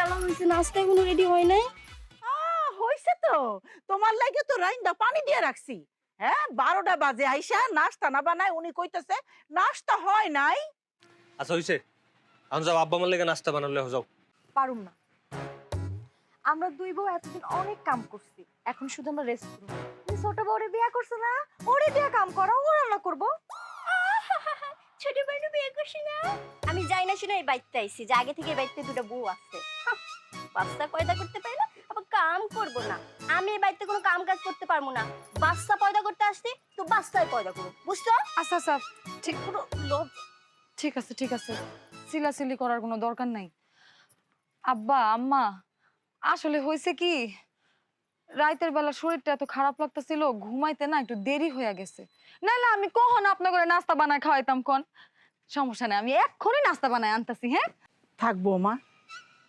বেলা হয়েছে নাস্তা এখনও রেডি হয় নাই। হইছে তো। তোমার লাগে তো রাইন্দা পানি দিয়ে রাখছি। হ্যাঁ বারোটা বাজে আইসা নাস্তা না বানায় উনি কইতেছে নাস্তা হয় নাই। আচ্ছা হইছে। এখন যাও আব্বা আমার লেগে নাস্তা বানালে যাও। পারুম না। আমরা দুই বউ এতদিন অনেক কাম করছি। এখন শুধু আমরা রেস্ট করব তুমি ছোট বউরে বিয়া করছ না? ওরে দিয়া কাম করো ও রান্না করব। ছোট বউরে বিয়ে করছি না। আমি যাই না শুনে এই বাইতে আইছি। যে আগে থেকে বাইতে দুটো বউ আছে। বাচ্চা পয়দা করতে পারি না আবার কাম করব না। আমি এই বাড়িতে কোনো কাম কাজ করতে পারব না। বাচ্চা পয়দা করতে আসছি তো বাচ্চাই পয়দা করো বুঝছ? আচ্ছা আচ্ছা ঠিক। কোনো লোভ। ঠিক আছে ঠিক আছে। সিলাসিলি করার কোনো দরকার নাই। আব্বা আম্মা আসলে হয়েছে কি রাতের বেলা শরীরটা এত খারাপ লাগতেছিল ঘুমাইতে না একটু দেরি হয়ে গেছে। নাহলে আমি কখন আপনার করে নাস্তা বানায় খাওয়াইতাম কোন? সমস্যা নেই আমি এক্ষুনি নাস্তা বানায় আনতাছি হ্যাঁ? থাকব বৌমা